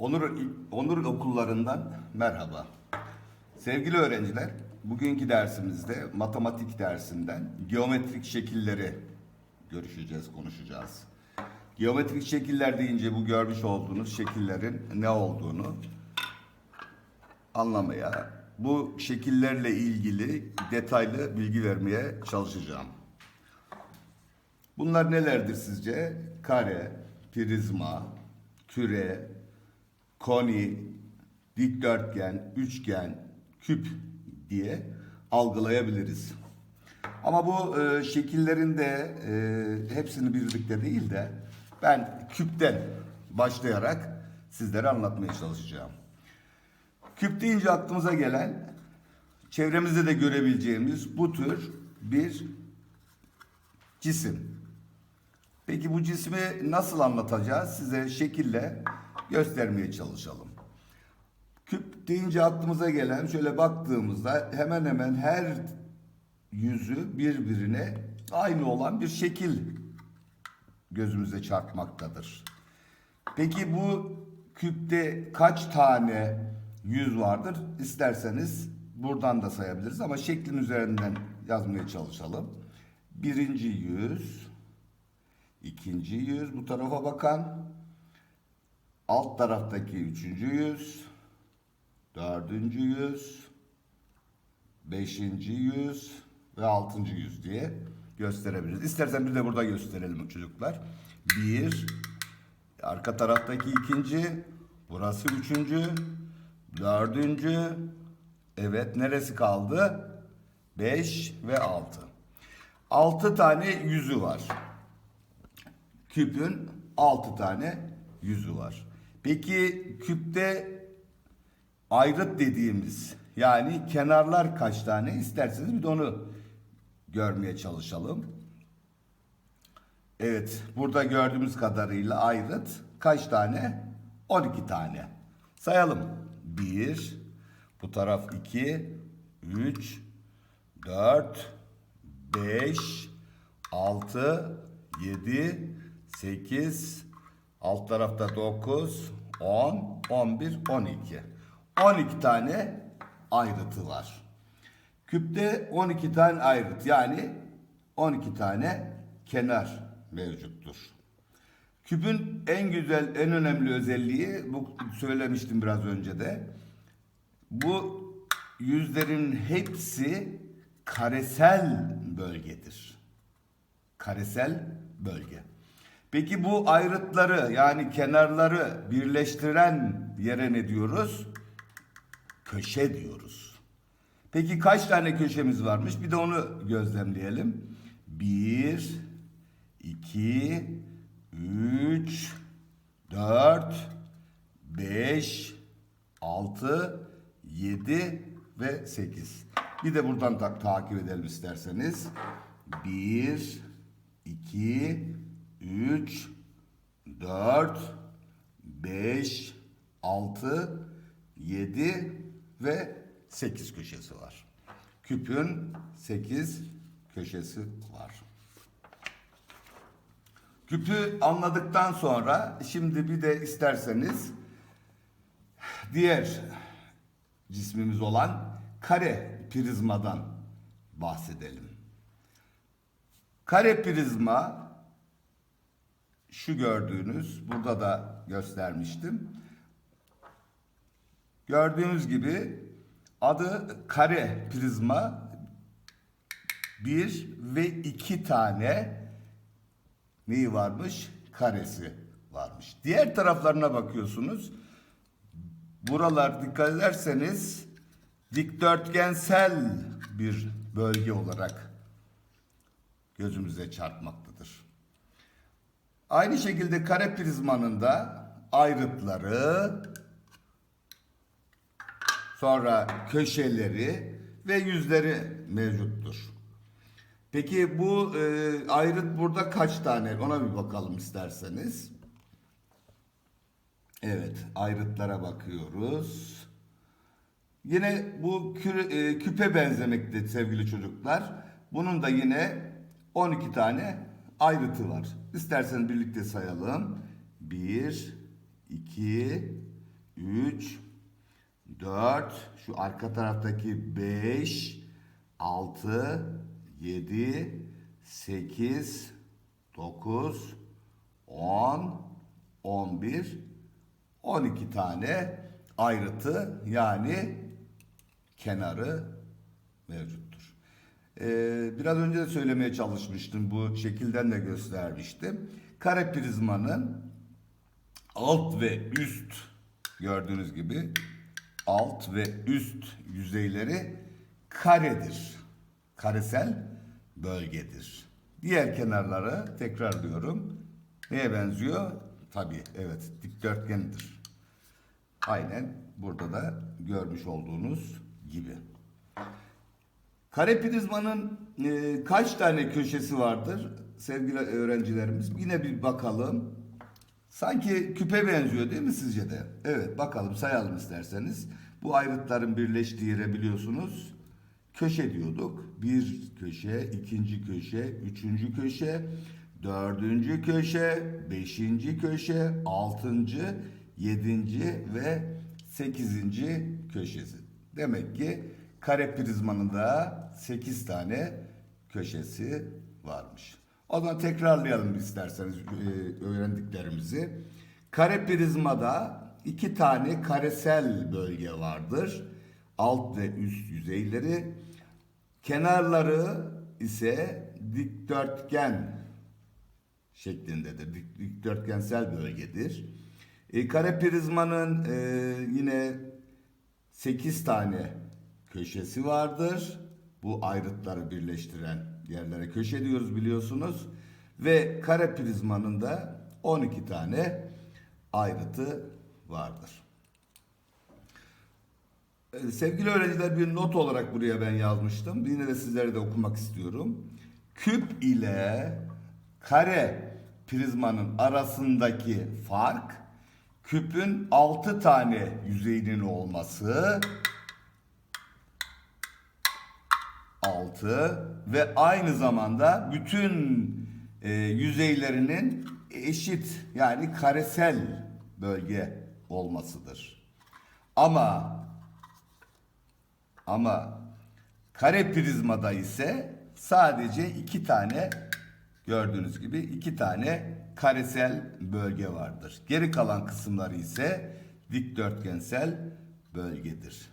Onur, Onur okullarından merhaba. Sevgili öğrenciler, bugünkü dersimizde matematik dersinden geometrik şekilleri görüşeceğiz, konuşacağız. Geometrik şekiller deyince bu görmüş olduğunuz şekillerin ne olduğunu anlamaya, bu şekillerle ilgili detaylı bilgi vermeye çalışacağım. Bunlar nelerdir sizce? Kare, prizma, küre, koni, dikdörtgen, üçgen, küp diye algılayabiliriz. Ama bu e, şekillerin de e, hepsini birlikte değil de ben küpten başlayarak sizlere anlatmaya çalışacağım. Küp deyince aklımıza gelen çevremizde de görebileceğimiz bu tür bir cisim. Peki bu cismi nasıl anlatacağız? Size şekille göstermeye çalışalım. Küp deyince aklımıza gelen şöyle baktığımızda hemen hemen her yüzü birbirine aynı olan bir şekil gözümüze çarpmaktadır. Peki bu küpte kaç tane yüz vardır? İsterseniz buradan da sayabiliriz ama şeklin üzerinden yazmaya çalışalım. Birinci yüz, ikinci yüz bu tarafa bakan, alt taraftaki üçüncü yüz, dördüncü yüz, beşinci yüz ve altıncı yüz diye gösterebiliriz. İstersen bir de burada gösterelim çocuklar. Bir, arka taraftaki ikinci, burası üçüncü, dördüncü, evet neresi kaldı? Beş ve altı. Altı tane yüzü var. Küpün altı tane yüzü var. Peki küpte ayrıt dediğimiz yani kenarlar kaç tane isterseniz bir de onu görmeye çalışalım. Evet burada gördüğümüz kadarıyla ayrıt kaç tane? 12 tane. Sayalım. 1 bu taraf 2 3 4 5 6 7 8 alt tarafta 9 10 11 12 12 tane ayrıtı var. Küpte 12 tane ayrıt yani 12 tane kenar mevcuttur. Küpün en güzel, en önemli özelliği, bu söylemiştim biraz önce de. Bu yüzlerin hepsi karesel bölgedir. Karesel bölge. Peki bu ayrıtları yani kenarları birleştiren yere ne diyoruz? Köşe diyoruz. Peki kaç tane köşemiz varmış? Bir de onu gözlemleyelim. Bir, iki, üç, dört, beş, altı, yedi ve sekiz. Bir de buradan ta- takip edelim isterseniz. Bir, iki, üç, dört, beş, altı, yedi ve sekiz köşesi var. Küpün sekiz köşesi var. Küpü anladıktan sonra şimdi bir de isterseniz diğer cismimiz olan kare prizmadan bahsedelim. Kare prizma şu gördüğünüz burada da göstermiştim. Gördüğünüz gibi adı kare prizma bir ve iki tane neyi varmış? Karesi varmış. Diğer taraflarına bakıyorsunuz. Buralar dikkat ederseniz dikdörtgensel bir bölge olarak gözümüze çarpmaktadır. Aynı şekilde kare prizmanın da ayrıtları, sonra köşeleri ve yüzleri mevcuttur. Peki bu e, ayrıt burada kaç tane? Ona bir bakalım isterseniz. Evet, ayrıtlara bakıyoruz. Yine bu küre- e, küpe benzemekte sevgili çocuklar. Bunun da yine 12 tane ayrıtı var. İsterseniz birlikte sayalım. 1, 2, 3, 4, şu arka taraftaki 5, 6, 7, 8, 9, 10, 11, 12 tane ayrıtı yani kenarı mevcuttur. Ee, biraz önce de söylemeye çalışmıştım. Bu şekilden de göstermiştim. Kare prizmanın alt ve üst gördüğünüz gibi alt ve üst yüzeyleri karedir. Karesel bölgedir. Diğer kenarları tekrarlıyorum. Neye benziyor? Tabii evet dikdörtgendir. Aynen burada da görmüş olduğunuz gibi. Kare prizmanın e, kaç tane köşesi vardır sevgili öğrencilerimiz? Yine bir bakalım. Sanki küpe benziyor değil mi sizce de? Evet bakalım sayalım isterseniz. Bu ayrıtların birleştiği yere biliyorsunuz köşe diyorduk. Bir köşe, ikinci köşe, üçüncü köşe, dördüncü köşe, beşinci köşe, altıncı, yedinci ve sekizinci köşesi. Demek ki kare prizmanın da sekiz tane köşesi varmış. O zaman tekrarlayalım isterseniz e, öğrendiklerimizi. Kare prizmada iki tane karesel bölge vardır. Alt ve üst yüzeyleri. Kenarları ise dikdörtgen şeklindedir. Dik, dikdörtgensel bölgedir. E, kare prizmanın e, yine 8 tane köşesi vardır. Bu ayrıtları birleştiren yerlere köşe diyoruz biliyorsunuz. Ve kare prizmanın da 12 tane ayrıtı vardır. Ee, Sevgili öğrenciler bir not olarak buraya ben yazmıştım. Yine de sizlere de okumak istiyorum. Küp ile kare prizmanın arasındaki fark küpün 6 tane yüzeyinin olması 6 ve aynı zamanda bütün e, yüzeylerinin eşit yani karesel bölge olmasıdır. Ama ama kare prizmada ise sadece iki tane gördüğünüz gibi iki tane karesel bölge vardır. Geri kalan kısımları ise dikdörtgensel bölgedir.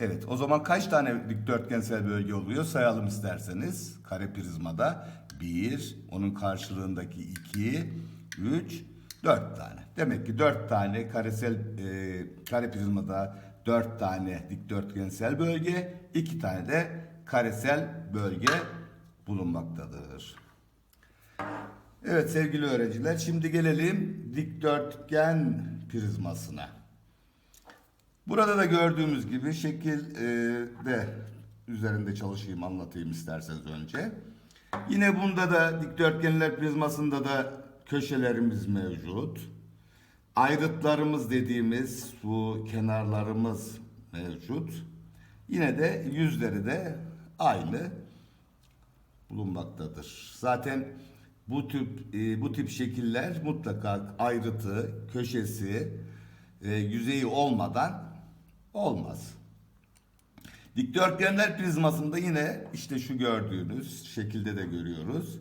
Evet o zaman kaç tane dikdörtgensel bölge oluyor sayalım isterseniz. Kare prizmada 1, onun karşılığındaki 2, 3, 4 tane. Demek ki 4 tane karesel e, kare prizmada 4 tane dikdörtgensel bölge, 2 tane de karesel bölge bulunmaktadır. Evet sevgili öğrenciler şimdi gelelim dikdörtgen prizmasına. Burada da gördüğümüz gibi şekil e, de üzerinde çalışayım anlatayım isterseniz önce. Yine bunda da dikdörtgenler prizmasında da köşelerimiz mevcut. Ayrıtlarımız dediğimiz bu kenarlarımız mevcut. Yine de yüzleri de aynı bulunmaktadır. Zaten bu tip e, bu tip şekiller mutlaka ayrıtı, köşesi, e, yüzeyi olmadan olmaz. Dikdörtgenler prizmasında yine işte şu gördüğünüz şekilde de görüyoruz.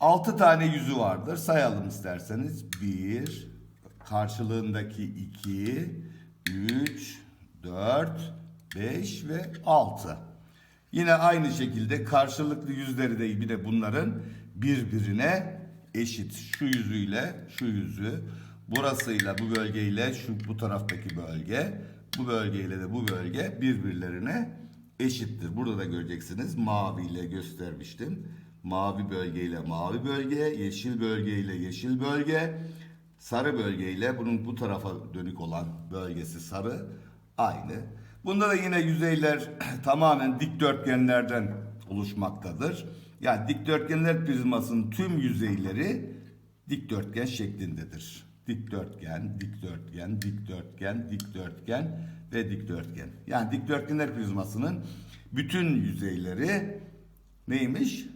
6 tane yüzü vardır. Sayalım isterseniz. 1, karşılığındaki 2, 3, 4, 5 ve 6. Yine aynı şekilde karşılıklı yüzleri de bir de bunların birbirine eşit. Şu yüzüyle şu yüzü, burasıyla bu bölgeyle şu bu taraftaki bölge, bu bölgeyle de bu bölge birbirlerine eşittir. Burada da göreceksiniz maviyle göstermiştim. Mavi bölgeyle mavi bölge, yeşil bölgeyle yeşil bölge, sarı bölgeyle bunun bu tarafa dönük olan bölgesi sarı aynı. Bunda da yine yüzeyler tamamen dikdörtgenlerden oluşmaktadır. Yani dikdörtgenler prizmasının tüm yüzeyleri dikdörtgen şeklindedir. Dikdörtgen, dikdörtgen, dikdörtgen, dikdörtgen ve dikdörtgen. Yani dikdörtgenler prizmasının bütün yüzeyleri neymiş?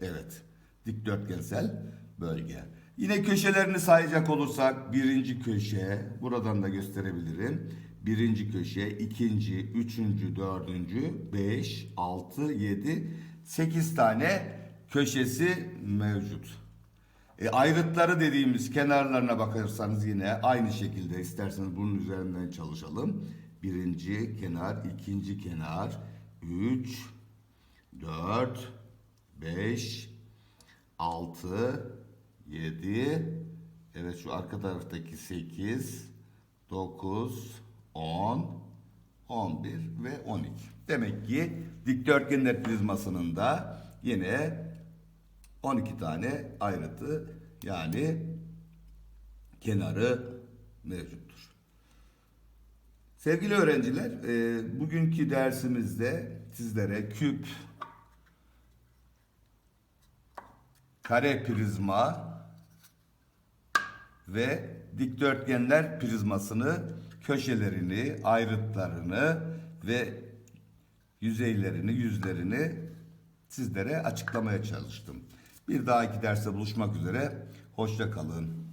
Evet, dikdörtgensel bölge. Yine köşelerini sayacak olursak birinci köşe, buradan da gösterebilirim. Birinci köşe, ikinci, üçüncü, dördüncü, beş, altı, yedi, sekiz tane köşesi mevcut. E, ayrıtları dediğimiz kenarlarına bakarsanız yine aynı şekilde isterseniz bunun üzerinden çalışalım. Birinci kenar, ikinci kenar, üç, dört, beş, altı, yedi, evet şu arka taraftaki sekiz, dokuz, on, 11 ve 12. Demek ki dikdörtgenler prizmasının da yine 12 tane ayrıtı yani kenarı mevcuttur. Sevgili öğrenciler, e, bugünkü dersimizde sizlere küp, kare prizma ve dikdörtgenler prizmasını, köşelerini, ayrıtlarını ve yüzeylerini, yüzlerini sizlere açıklamaya çalıştım. Bir dahaki derste buluşmak üzere. Hoşça kalın.